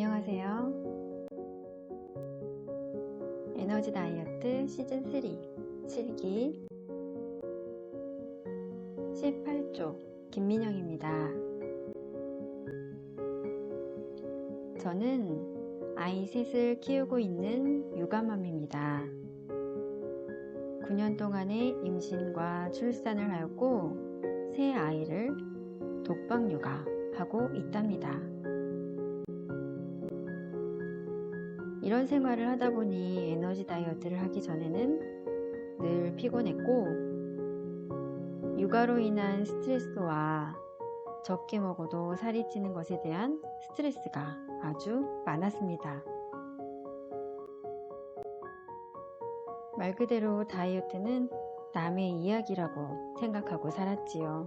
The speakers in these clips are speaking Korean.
안녕하세요. 에너지 다이어트 시즌 3 7기 18조 김민영입니다. 저는 아이 셋을 키우고 있는 육아맘입니다. 9년 동안의 임신과 출산을 하였고 새 아이를 독방 육아하고 있답니다. 이런 생활을 하다 보니 에너지 다이어트를 하기 전에는 늘 피곤했고 육아로 인한 스트레스와 적게 먹어도 살이 찌는 것에 대한 스트레스가 아주 많았습니다. 말 그대로 다이어트는 남의 이야기라고 생각하고 살았지요.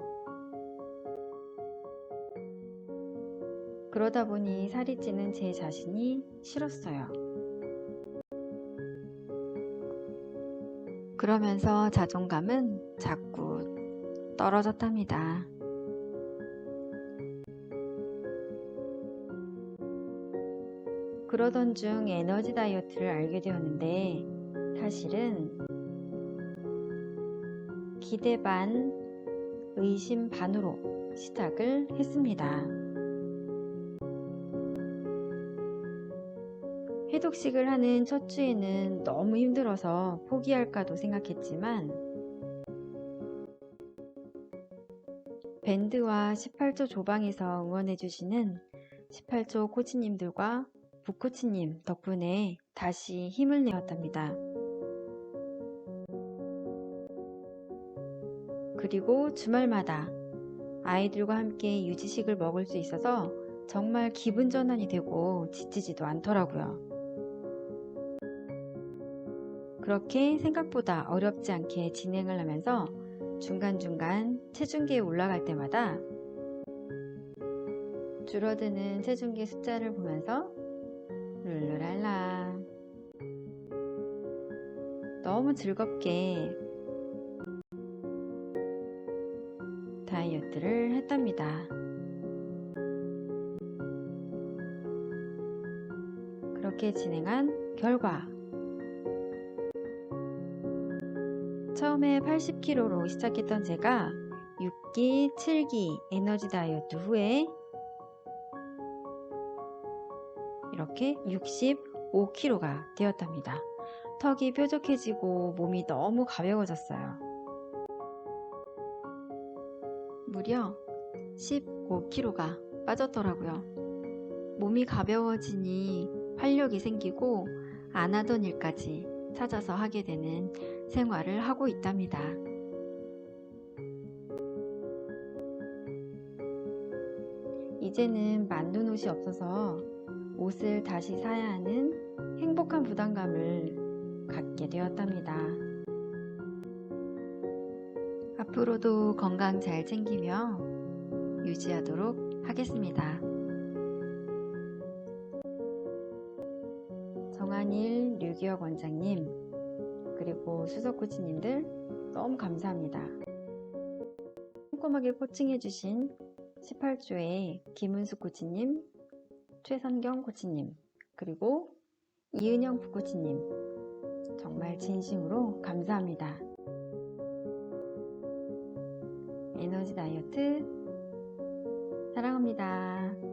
그러다 보니 살이 찌는 제 자신이 싫었어요. 그러면서 자존감은 자꾸 떨어졌답니다. 그러던 중 에너지 다이어트를 알게 되었는데 사실은 기대 반, 의심 반으로 시작을 했습니다. 해독식을 하는 첫 주에는 너무 힘들어서 포기할까도 생각했지만 밴드와 18조 조방에서 응원해주시는 18조 코치님들과 부코치님 덕분에 다시 힘을 내었답니다. 그리고 주말마다 아이들과 함께 유지식을 먹을 수 있어서 정말 기분 전환이 되고 지치지도 않더라고요. 그렇게 생각보다 어렵지 않게 진행을 하면서 중간중간 체중계에 올라갈 때마다 줄어드는 체중계 숫자를 보면서 룰루랄라 너무 즐겁게 다이어트를 했답니다. 그렇게 진행한 결과 처음에 80kg로 시작했던 제가 6기, 7기 에너지 다이어트 후에 이렇게 65kg가 되었답니다. 턱이 뾰족해지고 몸이 너무 가벼워졌어요. 무려 15kg가 빠졌더라고요. 몸이 가벼워지니 활력이 생기고 안 하던 일까지 찾아서 하게 되는 생활을 하고 있답니다. 이제는 만든 옷이 없어서 옷을 다시 사야 하는 행복한 부담감을 갖게 되었답니다. 앞으로도 건강 잘 챙기며 유지하도록 하겠습니다. 정한일 류기혁 원장님, 그리고 수석 코치님들 너무 감사합니다. 꼼꼼하게 코칭해주신 18조의 김은숙 코치님, 최선경 코치님, 그리고 이은영 부코치님, 정말 진심으로 감사합니다. 에너지 다이어트 사랑합니다.